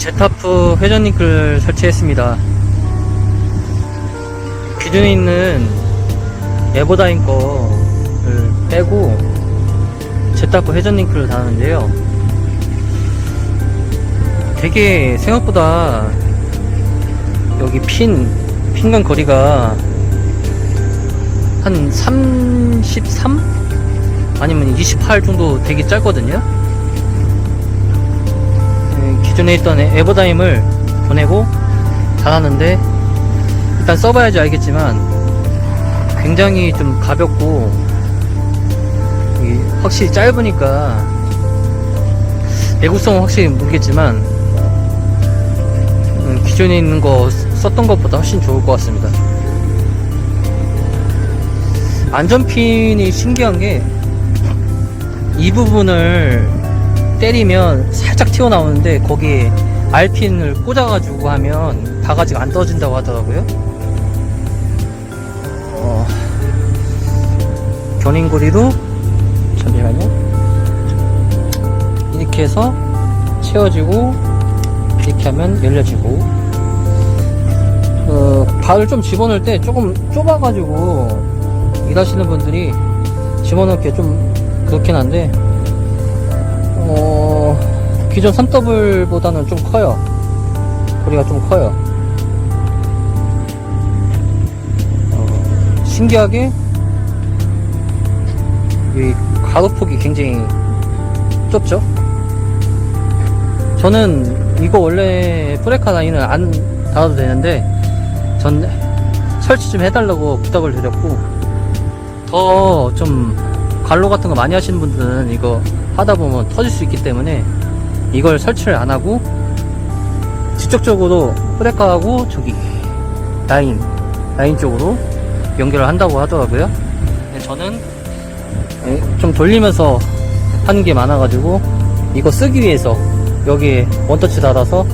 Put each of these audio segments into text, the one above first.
제타프 회전 링크를 설치했습니다. 기존에 있는 에버다인 거를 빼고 제타프 회전 링크를 달았는데요. 되게 생각보다 여기 핀, 핀간 거리가 한 33? 아니면 28 정도 되게 짧거든요. 네, 기존에 있던 에버다임을 보내고 달았는데 일단 써봐야지 알겠지만 굉장히 좀 가볍고 확실히 짧으니까 내구성은 확실히 모르겠지만 음, 기존에 있는 거 썼던 것보다 훨씬 좋을 것 같습니다. 안전핀이 신기한 게 이 부분을 때리면 살짝 튀어나오는데 거기에 R핀을 꽂아가지고 하면 바가지가 안 떨어진다고 하더라고요. 어, 견인고리로 잠시만요. 이렇게 해서 채워지고 이렇게 하면 열려지고 어, 발을 좀 집어넣을 때 조금 좁아가지고 일하시는 분들이 집어넣기 좀 그렇긴 한데 어, 기존 3더블보다는 좀 커요. 거리가 좀 커요. 어, 신기하게 이 가로폭이 굉장히 좁죠? 저는 이거 원래 프레카 라인을 안 달아도 되는데 전 설치 좀 해달라고 부탁을 드렸고 더좀 관로 같은 거 많이 하시는 분들은 이거 하다 보면 터질 수 있기 때문에 이걸 설치를 안 하고 직접적으로 프레카하고 저기 라인 라인 쪽으로 연결을 한다고 하더라고요. 저는 예, 좀 돌리면서 하는 게 많아가지고 이거 쓰기 위해서 여기에 원터치 달아서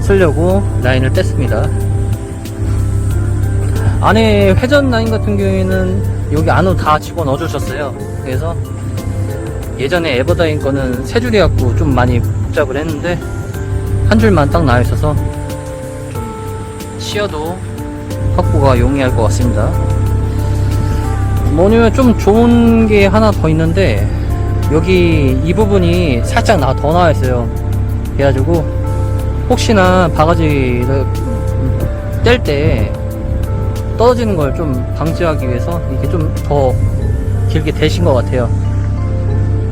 쓰려고 라인을 뗐습니다. 안에 회전 라인 같은 경우에는 여기 안으로 다 집어 넣어 주셨어요. 그래서 예전에 에버다인 거는 세 줄이 갖고 좀 많이 복잡을 했는데 한 줄만 딱 나와 있어서 좀 쉬어도 확보가 용이할 것 같습니다. 뭐냐면 좀 좋은 게 하나 더 있는데 여기 이 부분이 살짝 나, 더 나와 있어요. 그래가지고 혹시나 바가지를 뗄 때 떨어지는 걸 좀 방지하기 위해서 이게 좀 더 길게 되신 것 같아요.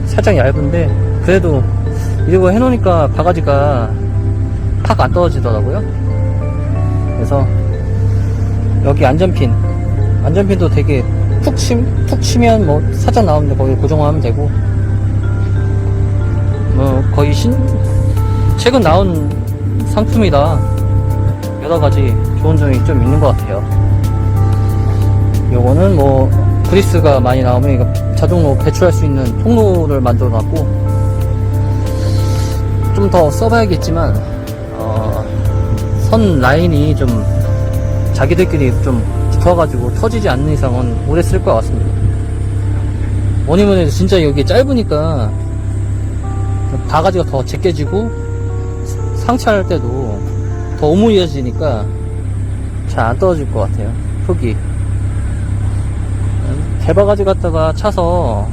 살짝 얇은데 그래도 이거 해놓으니까 바가지가 팍 안 떨어지더라고요. 그래서 여기 안전핀 안전핀도 되게 푹, 치, 푹 치면 뭐 살짝 나오는데 거기 고정하면 되고. 뭐 거의 신 최근 나온 상품이라 여러 가지 좋은 점이 좀 있는 것 같아요. 요거는 뭐 그리스가 많이 나오면 이거 자동으로 배출할 수 있는 통로를 만들어 놨고 좀 더 써봐야겠지만 어, 선 라인이 좀 자기들끼리 좀 붙어가지고 터지지 않는 이상은 오래 쓸 것 같습니다. 뭐니뭐니 해도 진짜 여기 짧으니까 바가지가 더 제껴지고 상차할 때도 더 오므려지니까 잘 안 떨어질 것 같아요. 흙이. 개바가지 갖다가 차서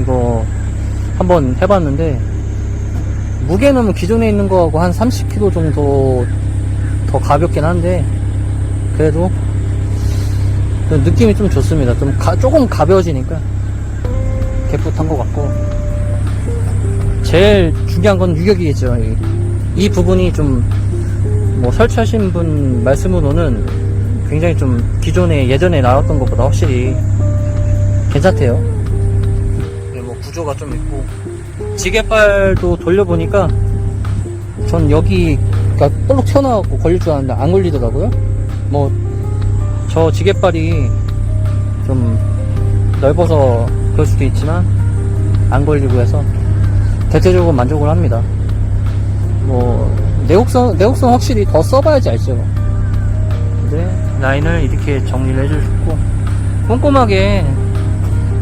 이거 한번 해봤는데 무게는 기존에 있는 거하고 한 30kg 정도 더 가볍긴 한데 그래도 그 느낌이 좀 좋습니다. 좀 가- 조금 가벼워지니까 개풋한 것 같고 제일 중요한 건 유격이겠죠. 이, 이 부분이 좀 뭐 설치하신 분 말씀으로는 굉장히 좀 기존에 예전에 나왔던 것보다 확실히 괜찮대요. 구조가 좀 있고 지게발도 돌려보니까 전 여기가 볼록 튀어나와갖고 걸릴 줄 알았는데 안 걸리더라고요. 뭐 저 지게발이 좀 넓어서 그럴 수도 있지만 안 걸리고 해서 대체적으로 만족을 합니다. 뭐 내곡성 내곡성 확실히 더 써봐야지 알죠. 근데 라인을 이렇게 정리를 해주셨고 꼼꼼하게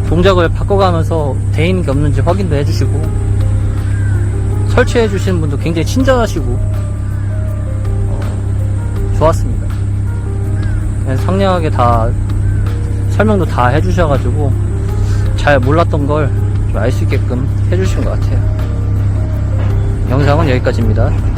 동작을 바꿔가면서 돼 있는 게 없는지 확인도 해주시고 설치해 주시는 분도 굉장히 친절하시고 어, 좋았습니다. 그냥 상냥하게 다 설명도 다 해주셔가지고 잘 몰랐던 걸 알 수 있게끔 해주신 것 같아요. 영상은 여기까지입니다.